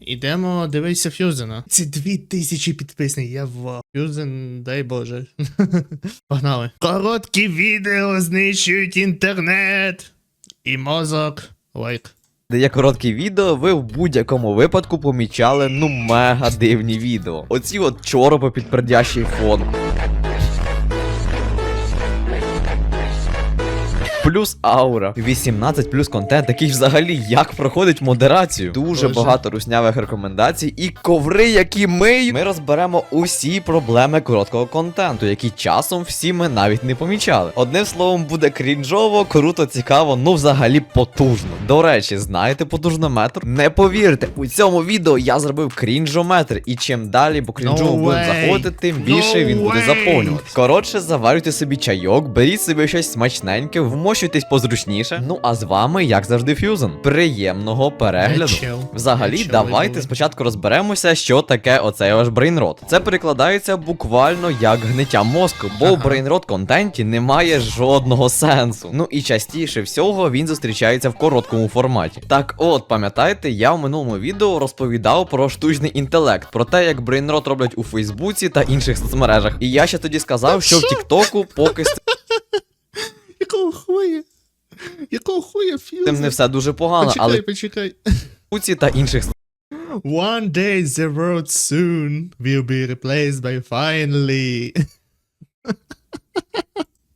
Ідемо дивитися Фюзена. Це дві тисячі підписників, я в Фюзен, дай Боже. Погнали. Короткі відео знищують інтернет. І мозок. Лайк. Де є короткі відео, ви в будь-якому випадку помічали ну мега дивні відео. Оці от чоропи під пердящий фон. Плюс аура, 18 плюс контент, який взагалі як проходить модерацію. Дуже Боже. багато руснявих рекомендацій і коври, які миють. Ми розберемо усі проблеми короткого контенту, які часом всі ми навіть не помічали. Одним словом, буде крінжово, круто, цікаво, ну взагалі потужно. До речі, знаєте потужнометр? Не повірте, у цьому відео я зробив крінжометр, і чим далі по крінжу No ми будемо заходити, тим більше No він буде way. заповнюватись. Коротше, заварюйте собі чайок, беріть собі щось смачненьке, вмощуйтесь позручніше. Ну а з вами, як завжди, Фюзен. Приємного перегляду. Взагалі, давайте спочатку розберемося, що таке оцей ваш брейнрот. Це перекладається буквально як гниття мозку, бо Ага. в брейнрот контенті немає жодного сенсу. Ну і частіше всього він зустрічається в короткому форматі. Так от, пам'ятаєте, я в минулому відео розповідав про штучний інтелект, про те, як брейнрот роблять у Фейсбуці та інших соцмережах. І я ще тоді сказав, що в Тіктоку поки з Якого хуя? Якого хуя Фюзен? Тим не все дуже погано, Почекай, але почекай. Фейсбуці та інших One day the world soon will be replaced by finally.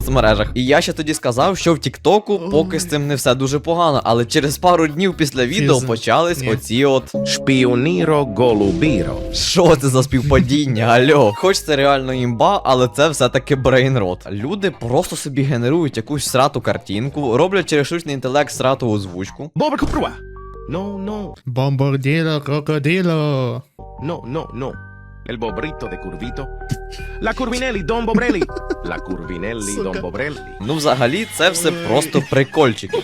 Соцмережах. І я ще тоді сказав, що в Тіктоку поки з цим не все дуже погано, але через пару днів після відео почались оці от. Шпіоніро голубіро. Що це за співпадіння? Альо? Хоч це реально імба, але це все-таки брейнрот. Люди просто собі генерують якусь срату картинку, роблять через штучний інтелект срату озвучку. Боба купруа. No, no, Бомбарділо, крокодило. no, no, no. El bobrito de curvito. La curvinelli, Don Bobrelli. La curvinelli, Don Bobrelli. Ну, взагалі, це все просто прикольчики.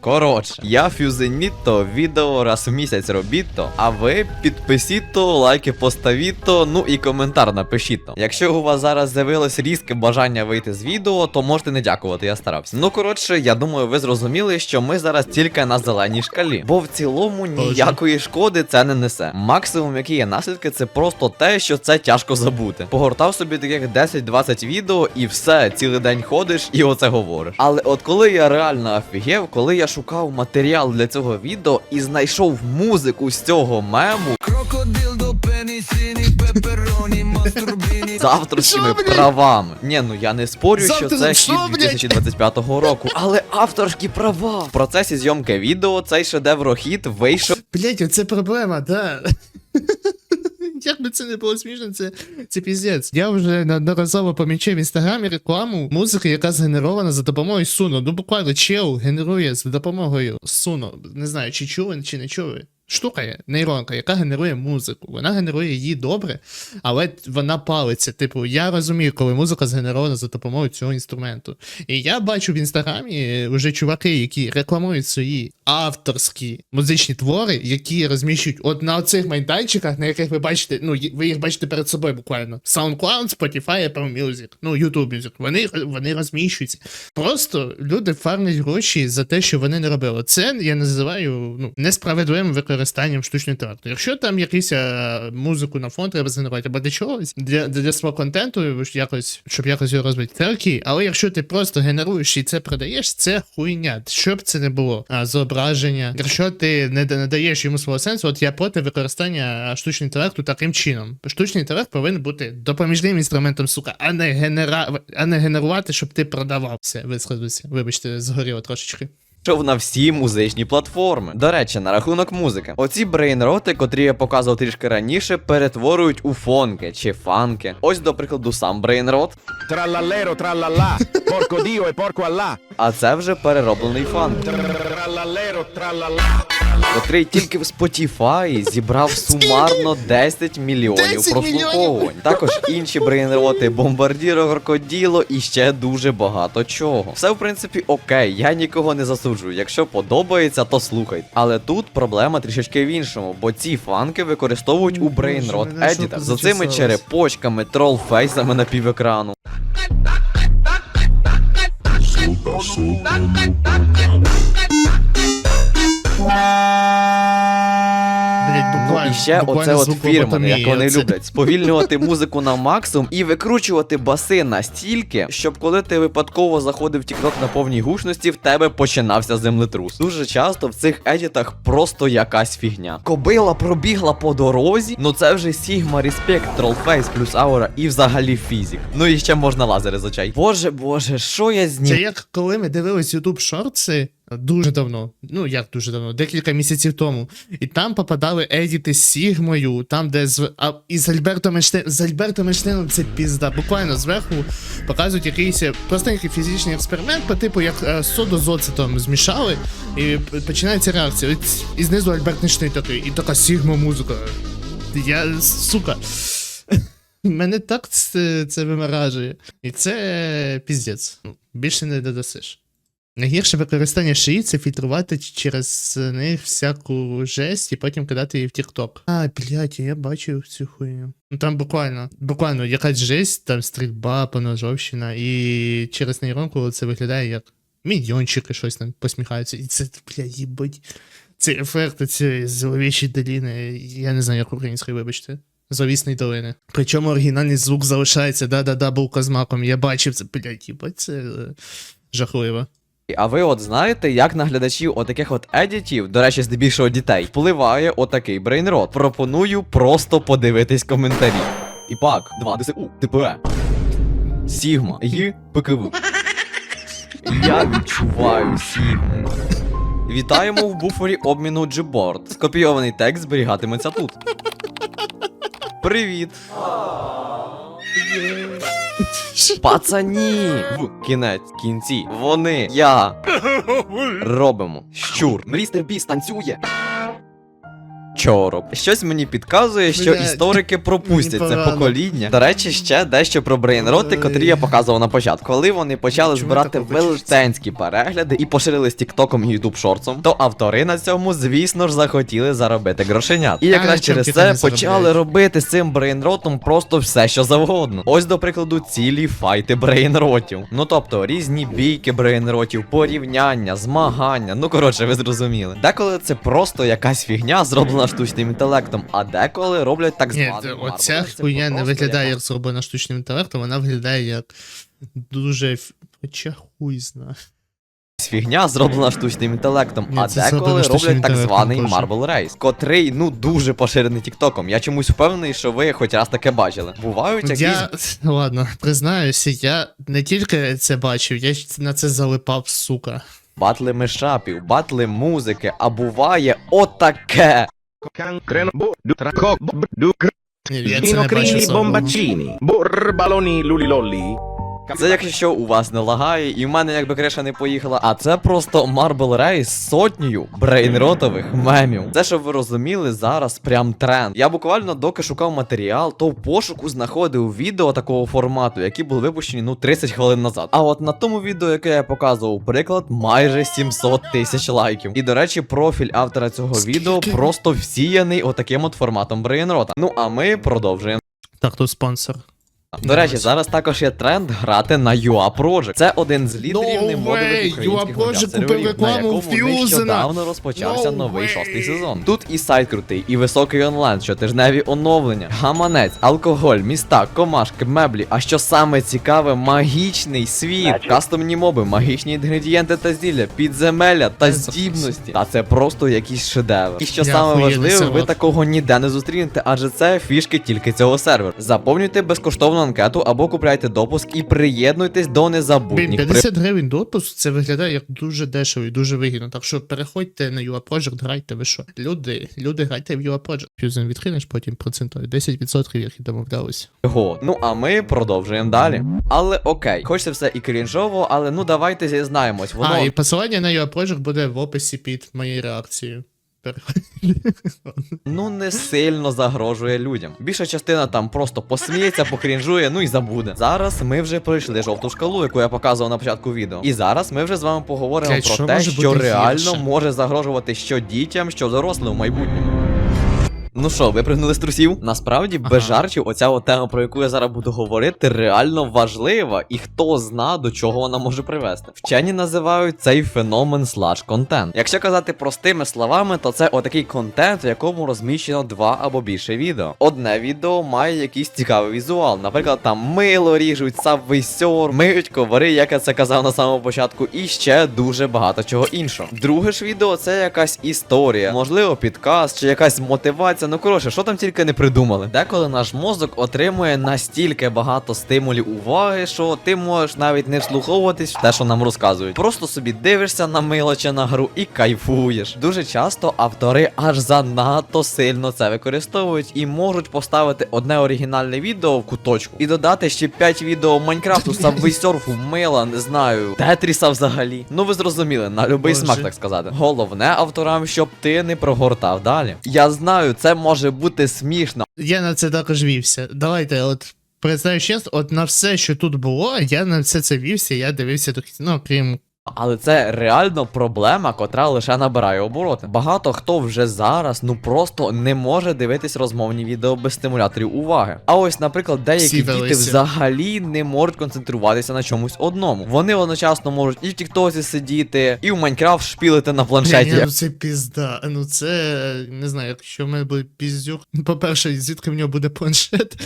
Коротше, я фюзеніто, відео раз в місяць робіто, а ви підписіто, лайки поставіто, ну і коментар напишіто. Якщо у вас зараз з'явилось різке бажання вийти з відео, то можете не дякувати, я старався. Ну коротше, я думаю, ви зрозуміли, що ми зараз тільки на зеленій шкалі, бо в цілому ніякої шкоди це не несе. Максимум, які є наслідки, це просто те, що це тяжко забути. Погортав собі таких 10-20 відео і все, цілий день ходиш і оце говориш. Але от коли я реально офігев, коли я шукав матеріал для цього відео і знайшов музику з цього мему Крокодил до пенісіні, пепероні, мастурбіні. з авторськими Що, правами. Ні, ну я не спорю, що Завтра- це що, хід блядь? 2025 року, але авторські права. В процесі зйомки відео цей шедеврохід вийшов. Блять, оце проблема, да. Як би це не було смішно, це, це піздець. Я вже неодноразово помічав в інстаграмі рекламу музики, яка згенерована за допомогою Суно. Ну буквально чел генерує за допомогою Суно. Не знаю, чи чули, чи не чули. Штука є, нейронка, яка генерує музику. Вона генерує її добре, але вона палиться. Типу, я розумію, коли музика згенерована за допомогою цього інструменту. І я бачу в інстаграмі вже чуваки, які рекламують свої авторські музичні твори, які розміщують от на оцих майданчиках, на яких ви бачите, ну ви їх бачите перед собою буквально. SoundCloud, Spotify, Apple Music, ну YouTube Music. Вони, вони розміщуються. Просто люди фармлять гроші за те, що вони не робили. Це я називаю ну, несправедливим використанням штучного інтелекту. Якщо там якусь е, музику на фон треба згенерувати або для чогось, для, для свого контенту, якось, щоб якось його розвити, це окей. Але якщо ти просто генеруєш і це продаєш, це хуйня. Щоб це не було а, зображення. Якщо ти не, даєш йому свого сенсу, от я проти використання штучного інтелекту таким чином. Штучний інтелект повинен бути допоміжним інструментом, сука, а не генера... а не генерувати, щоб ти продавав. Все. Вибачте, згоріло трошечки. Вийшов на всі музичні платформи. До речі, на рахунок музики. Оці брейнроти, котрі я показував трішки раніше, перетворюють у фонки чи фанки. Ось, до прикладу, сам брейнрот, Тралалеро, тралала, порко діо і порко алла. а це вже перероблений фанк, Тралалеро, trallallà. Котрий тільки в Spotify зібрав сумарно 10 мільйонів 10 прослуховувань. Також інші брейнроти, бомбардіро, крокоділо і ще дуже багато чого. Все в принципі окей, я нікого не засуджую. Якщо подобається, то слухайте. Але тут проблема трішечки в іншому, бо ці фанки використовують у брейнрот мене за цими черепочками, тролфейсами на півекрану. Блять, Ну і ще оце от звук як вони люблять. Сповільнювати музику на максимум і викручувати баси настільки, щоб коли ти випадково заходив в TikTok на повній гучності, в тебе починався землетрус. Дуже часто в цих едітах просто якась фігня. Кобила пробігла по дорозі, ну це вже Sigma Respect, Trollface плюс аура і взагалі фізік. Ну і ще можна лазери з очей. Боже, боже, що я Це як коли ми дивились YouTube шорти дуже давно, ну як дуже давно, декілька місяців тому. І там попадали едіти з Сігмою, там, де з а, і з Альбертом Ейнштейном, з Альбертом Ейнштейном це пізда. Буквально зверху показують якийсь простенький фізичний експеримент, по типу як е, соду з оцетом змішали, і починається реакція. І, знизу Альберт Ейнштейн такий, і така Сігма музика. Я сука. Мене так це, це вимаражує. І це піздець. Ну, Більше не додасиш. Найгірше використання шиї це фільтрувати через них всяку жесть і потім кидати її в TikTok. А, блядь, я бачив цю хуйню. Ну там буквально, буквально якась жесть, там стрільба, поножовщина, і через нейронку це виглядає як міньйончики щось там посміхаються. І це, блядь, їбать. Ці ефекти цієї зловічої доліни, я не знаю, як українською, вибачте. Зловісної долини. Причому оригінальний звук залишається, да-да-да, булка з. Я бачив це, блядь, їбать, це е, жахливо. А ви от знаєте, як на глядачів отаких от едітів, до речі, здебільшого дітей, впливає отакий брейнрот. Пропоную просто подивитись коментарі. ІПАК, 2 ДСУ, ТПЕ. Сігма, Й, ПКВ. Я відчуваю Сігму. Вітаємо в буфері обміну Gboard. Скопійований текст зберігатиметься тут. Привіт. Пацані! В кінець кінці. Вони, я робимо. Щур. Мрістер Біс танцює. Чорок. Щось мені підказує, що Блядь, історики пропустять мені це погано. покоління. До речі, ще дещо про брейнроти, котрі я показував на початку. Коли вони почали Чому збирати хочеться? велетенські перегляди і поширили з Тіктоком і Ютуб шорцом, то автори на цьому, звісно ж, захотіли заробити грошенят. І якраз через це не почали робити з цим брейнротом просто все, що завгодно. Ось, до прикладу, цілі файти брейнротів. Ну тобто різні бійки брейнротів, порівняння, змагання. Ну коротше, ви зрозуміли. Деколи це просто якась фігня, зроблена штучним інтелектом, а деколи роблять так Ні, званий оця хуйня не виглядає як зроблена штучним інтелектом, вона виглядає як дуже. Хоча хуй зна. Фігня зроблена штучним інтелектом, Ні, а це деколи роблять так званий. Marble Race, котрий ну дуже поширений тіктоком. Я чомусь впевнений, що ви хоч раз таке бачили. Бувають якісь Я ладно, признаюся, я не тільки це бачив, я на це залипав, сука. батли мешапів, батли музики, а буває отаке. cancreno, bo, du, traco, bo, du, cr- Crini, bombaccini, borbaloni, lulilolli. Це якщо у вас не лагає, і в мене якби криша не поїхала. А це просто Marble Race з сотнею брейнротових мемів. Це, щоб ви розуміли, зараз прям тренд. Я буквально доки шукав матеріал, то в пошуку знаходив відео такого формату, які були випущені ну 30 хвилин назад. А от на тому відео, яке я показував, приклад, майже 700 тисяч лайків. І до речі, профіль автора цього Скільки? відео просто всіяний отаким от форматом брейнрота. Ну а ми продовжуємо. Так, тут спонсор. До речі, зараз також є тренд грати на UA Project. Це один з лідерів No немодових українських UA Project гончар купив серверів, на якому нещодавно розпочався No новий way! шостий сезон. Тут і сайт крутий, і високий онлайн, щотижневі оновлення, гаманець, алкоголь, міста, комашки, меблі. А що саме цікаве, магічний світ, кастомні моби, магічні інгредієнти та зілля, підземелля та здібності. Та це просто якийсь шедевр. І що Я саме важливе, ви такого ніде не зустрінете, адже це фішки тільки цього серверу. Заповнюйте безкоштовну анкету або купляйте допуск і приєднуйтесь до Блін, незабутніх 50 гривень допуск, це виглядає як дуже дешево і дуже вигідно. Так що переходьте на UA Project, грайте, ви що. Люди, люди, грайте в UA Project. Фюзен відкинеш, потім процентою. 10% як і домовлялися. пригод. Ну а ми продовжуємо далі. Але окей, хоч це все і крінжово, але ну давайте зізнаємось, воно А, і посилання на UA Project буде в описі під моєю реакцією. Ну не сильно загрожує людям. Більша частина там просто посміється, покрінжує, ну і забуде. Зараз ми вже пройшли жовту шкалу, яку я показував на початку відео. І зараз ми вже з вами поговоримо Блядь, про що те, може що бути реально гірше? може загрожувати що дітям, що дорослим в майбутньому. Ну що, випрыгнули з трусів? Насправді, без Ага. жартів, оця от тема, про яку я зараз буду говорити, реально важлива, і хто зна, до чого вона може привести. Вчені називають цей феномен слаж контент. Якщо казати простими словами, то це отакий контент, в якому розміщено два або більше відео. Одне відео має якийсь цікавий візуал. Наприклад, там мило ріжуть, сабвейсьор, миють ковари, як я це казав на самому початку, і ще дуже багато чого іншого. Друге ж відео це якась історія, можливо, підказ чи якась мотивація. Ну коротше, що там тільки не придумали. Деколи наш мозок отримує настільки багато стимулів уваги, що ти можеш навіть не вслуховуватись в те, що нам розказують. Просто собі дивишся на мило чи на гру і кайфуєш. Дуже часто автори аж занадто сильно це використовують і можуть поставити одне оригінальне відео в куточку і додати ще 5 відео Майнкрафту, сабвейсерфу, мила, не знаю, Тетріса взагалі. Ну ви зрозуміли, на любий Боже. смак, так сказати. Головне авторам, щоб ти не прогортав далі. Я знаю, це може бути смішно, Я на це також вівся. Давайте, от. Представлю чесно, от на все, що тут було, я на все це вівся, я дивився до кінця. Ну, крім Але це реально проблема, котра лише набирає обороти. Багато хто вже зараз ну просто не може дивитись розмовні відео без стимуляторів уваги. А ось, наприклад, деякі Всі діти велися. взагалі не можуть концентруватися на чомусь одному. Вони одночасно можуть і в Тіктосі сидіти, і в Майнкрафт шпілити на планшеті. ні, ну це пізда. Ну це не знаю, якщо в мене буде піздюк. По-перше, звідки в нього буде планшет.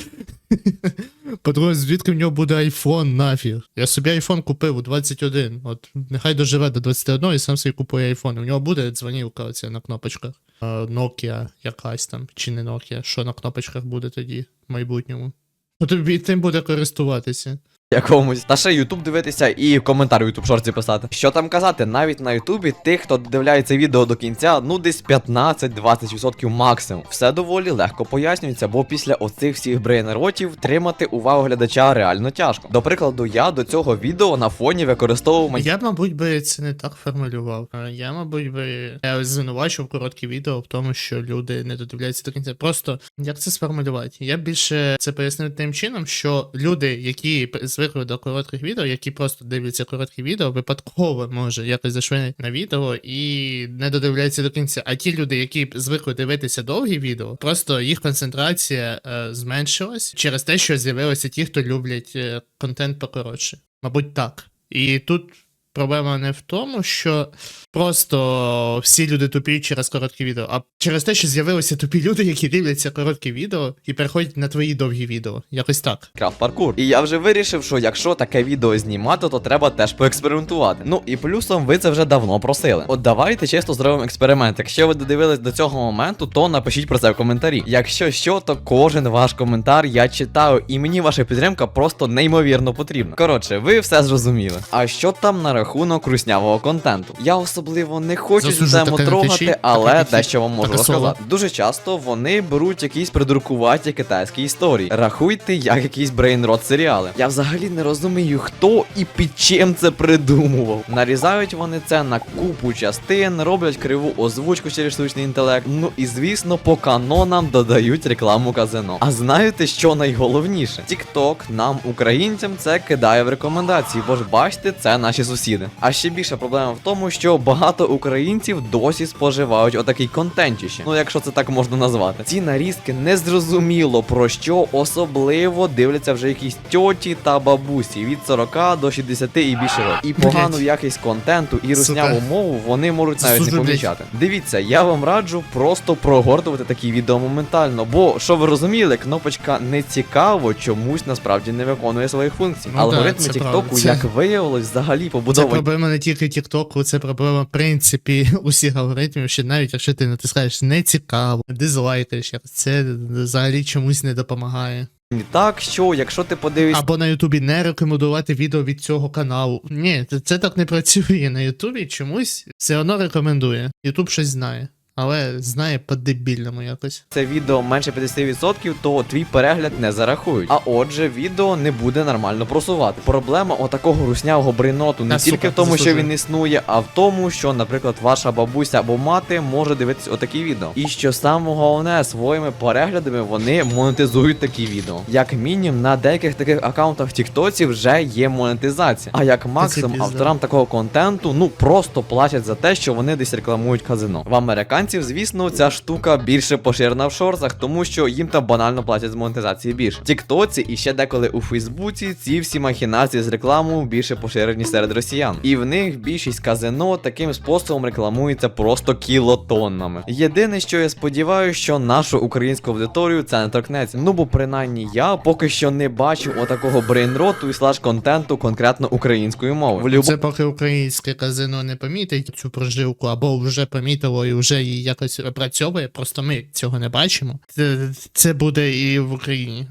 По-друге, звідки в нього буде айфон нафіг. Я собі айфон купив у 21. От нехай доживе до 21 і сам собі купує айфон. У нього буде дзвонілка оця на кнопочках. Nokia якась там, чи не Nokia, що на кнопочках буде тоді в майбутньому. Ну тобі тим буде користуватися. Якомусь. Та ще Ютуб дивитися і коментар в Ютуб шорці писати. Що там казати, навіть на Ютубі тих, хто дивляється відео до кінця, ну десь 15-20% максимум. Все доволі легко пояснюється, бо після оцих всіх брейнеротів тримати увагу глядача реально тяжко. До прикладу, я до цього відео на фоні використовував Я, мабуть, би це не так формулював. Я, мабуть, би я звинувачив короткі відео в тому, що люди не додивляються до кінця. Просто як це сформулювати? Я більше це пояснив тим чином, що люди, які звикли до коротких відео, які просто дивляться короткі відео, випадково може якось зайшли на відео і не додивляються до кінця. А ті люди, які звикли дивитися довгі відео, просто їх концентрація е, зменшилась через те, що з'явилися ті, хто люблять е, контент покоротше. Мабуть, так. І тут проблема не в тому, що просто всі люди тупі через короткі відео, а через те, що з'явилися тупі люди, які дивляться короткі відео і переходять на твої довгі відео. Якось так. Крафт паркур. І я вже вирішив, що якщо таке відео знімати, то треба теж поекспериментувати. Ну і плюсом ви це вже давно просили. От давайте чисто зробимо експеримент. Якщо ви додивились до цього моменту, то напишіть про це в коментарі. Якщо що, то кожен ваш коментар я читаю, і мені ваша підтримка просто неймовірно потрібна. Коротше, ви все зрозуміли. А що там на рахунок руснявого контенту? Я особливо не хочу цю тему трогати, але дещо вам можу розказати. Дуже часто вони беруть якісь придуркуваті китайські історії. Рахуйте, як якісь брейнрот серіали. Я взагалі не розумію, хто і під чим це придумував. Нарізають вони це на купу частин, роблять криву озвучку через штучний інтелект. Ну і звісно, по канонам додають рекламу казино. А знаєте, що найголовніше? TikTok нам, українцям, це кидає в рекомендації, бо ж бачите, це наші сусіди. А ще більша проблема в тому, що багато українців досі споживають отакий контентіще. Ну, якщо це так можна назвати. Ці нарізки незрозуміло про що особливо дивляться вже якісь тьоті та бабусі від 40 до 60 і більше років. І погану якість контенту і русняву мову вони можуть навіть не помічати. Дивіться, я вам раджу просто прогортувати такі відео моментально, бо що ви розуміли, кнопочка не цікаво чомусь насправді не виконує своїх функцій. Ну Алгоритми Тіктоку, як виявилось, взагалі Це проблема не тільки TikTok, це проблема в принципі усіх алгоритмів, що навіть якщо ти натискаєш не цікаво, дизлайкаєш, це взагалі чомусь не допомагає. Так що, якщо ти подивишся Або на Ютубі не рекомендувати відео від цього каналу. Ні, це так не працює. На Ютубі чомусь все одно рекомендує. Ютуб щось знає. Але знає по-дебільному якось. це відео менше 50%, то твій перегляд не зарахують. А отже, відео не буде нормально просувати. Проблема отакого руснявого брейноту не Та, тільки сука, в тому, що він існує, а в тому, що, наприклад, ваша бабуся або мати може дивитись отакі відео. І що саме головне, своїми переглядами вони монетизують такі відео. Як мінімум, на деяких таких аккаунтах в Тіктоці вже є монетизація. А як максимум авторам такого контенту ну просто платять за те, що вони десь рекламують казино. В американців звісно, ця штука більше поширена в шорсах, тому що їм там банально платять з монетизації більше. Тіктоці і ще деколи у Фейсбуці ці всі махінації з рекламою більше поширені серед росіян. І в них більшість казино таким способом рекламується просто кілотоннами. Єдине, що я сподіваюся, що нашу українську аудиторію це не торкнеться. Ну бо принаймні я поки що не бачив отакого брейнроту і слаж контенту конкретно українською мовою. Це поки українське казино не помітить цю прожилку, або вже помітило і вже її якось опрацьовує, просто ми цього не бачимо. Це, буде і в Україні.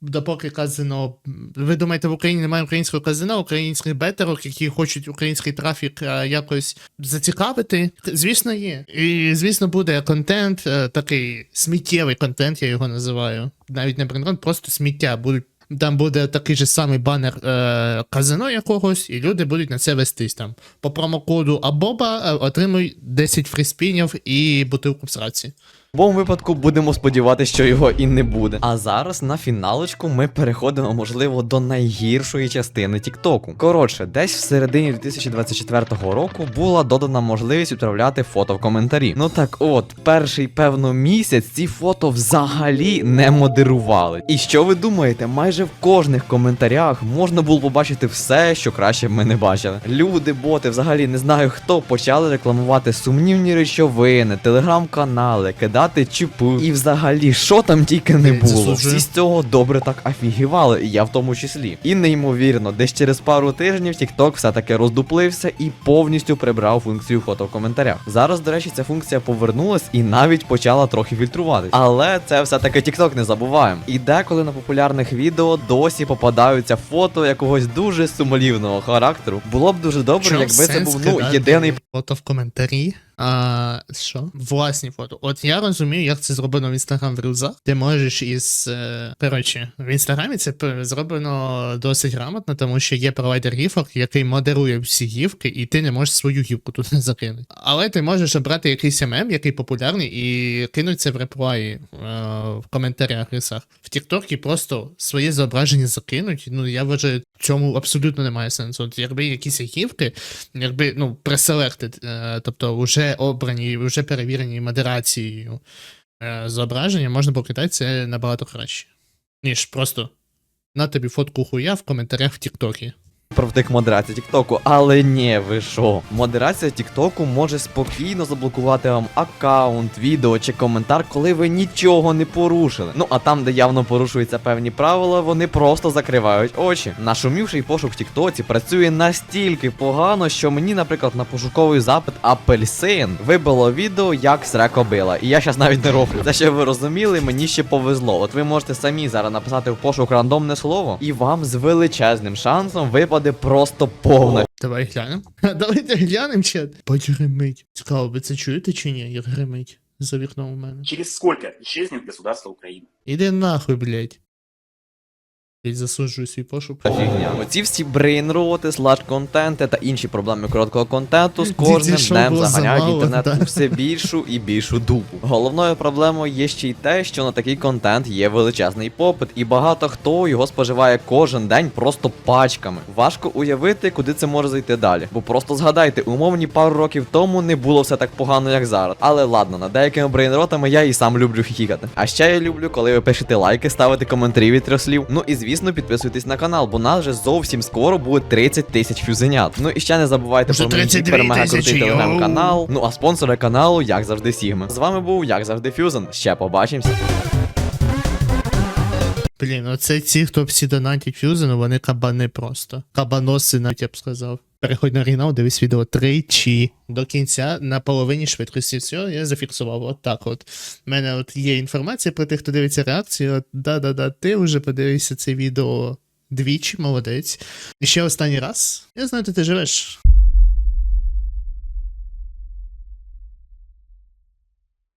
Допоки казино. Ви думаєте, в Україні немає українського казино, українських бетерок, які хочуть український трафік е, якось зацікавити? Звісно, є. І звісно, буде контент, е, такий сміттєвий контент, я його називаю. Навіть не брендконт, просто сміття. Будуть там буде такий же самий банер е, казино якогось, і люди будуть на це вестись там. По промокоду Абоба е, отримуй 10 фріспінів і бутилку в сраці. В будь-якому випадку будемо сподіватися, що його і не буде. А зараз на фіналочку ми переходимо, можливо, до найгіршої частини Тіктоку. Коротше, десь в середині 2024 року була додана можливість відправляти фото в коментарі. Ну так от, перший певно місяць ці фото взагалі не модерували. І що ви думаєте, майже в кожних коментарях можна було побачити все, що краще ми не бачили. Люди, боти, взагалі не знаю хто, почали рекламувати сумнівні речовини, телеграм-канали, кидати чіпу. І взагалі, що там тільки не було. Всі з цього добре так афігівали, і я в тому числі. І неймовірно, десь через пару тижнів TikTok все-таки роздуплився і повністю прибрав функцію фото в коментарях. Зараз, до речі, ця функція повернулась і навіть почала трохи фільтруватись. Але це все-таки TikTok не забуваємо. І деколи на популярних відео досі попадаються фото якогось дуже сумлівного характеру. Було б дуже добре, Чому якби це був ну єдиний фото в коментарі. А, що? Власні фото. От я розумію, як це зроблено в інстаграм в рілзах. Ти можеш із. е, Коротше, в інстаграмі це зроблено досить грамотно, тому що є провайдер гіфок, який модерує всі гівки, і ти не можеш свою гівку тут не закинути. Але ти можеш обрати якийсь ММ, який популярний, і кинуть це в реплаї е, в коментарях рисах. В Тіктокі просто своє зображення закинуть. Ну я вважаю, цьому абсолютно немає сенсу. От якби якісь гівки, якби ну преселектед, е, тобто вже обрані, вже перевірені модерацією е, зображення, можна покидати це набагато краще. Ніж просто на тобі фотку хуя в коментарях в Тіктокі. Провтик модерація Тіктоку, але ні, ви що? Модерація Тіктоку може спокійно заблокувати вам аккаунт, відео чи коментар, коли ви нічого не порушили. Ну а там, де явно порушуються певні правила, вони просто закривають очі. Нашумівший пошук в Тіктоці працює настільки погано, що мені, наприклад, на пошуковий запит апельсин вибило відео, як срека била. І я щас навіть не роблю. Це щоб ви розуміли, мені ще повезло. От ви можете самі зараз написати в пошук рандомне слово, і вам з величезним шансом випаде просто повна Давай глянемо. Давайте глянемо, чат. Бать гримить. Цікаво, ви це чуєте чи ні? Як гримить за вікном у мене. Через сколько исчезнет государство Украина? Іди нахуй, блядь. Я засуджую свій пошук. фігня. Оці всі брейнроти, слаж контенти та інші проблеми короткого контенту з кожним Діді, днем було заганяють замало, інтернет да. у все більшу і більшу дупу. Головною проблемою є ще й те, що на такий контент є величезний попит, і багато хто його споживає кожен день просто пачками. Важко уявити, куди це може зайти далі. Бо просто згадайте, умовні пару років тому не було все так погано, як зараз. Але ладно, над деякими брейнротами я і сам люблю хіхікати. А ще я люблю, коли ви пишете лайки, ставите коментарі від трьох слів. Ну і звісно, підписуйтесь на канал, бо нас вже зовсім скоро буде 30 тисяч фюзенят. Ну і ще не забувайте Вже про мій 32 гіпер мега крутий телеграм-канал. Ну а спонсори каналу, як завжди, Сігма. З вами був, як завжди, Фюзен. Ще побачимось. Блін, оце ці, хто всі донатять фюзену, вони кабани просто. Кабаноси, навіть я б сказав. Переходь на оригінал, дивись відео тричі до кінця на половині швидкості. Все, я зафіксував. От так от. У мене от є інформація про тих, хто дивиться реакцію. От, да-да-да, ти вже подивився це відео двічі, молодець. І ще останній раз. Я знаю, де ти живеш.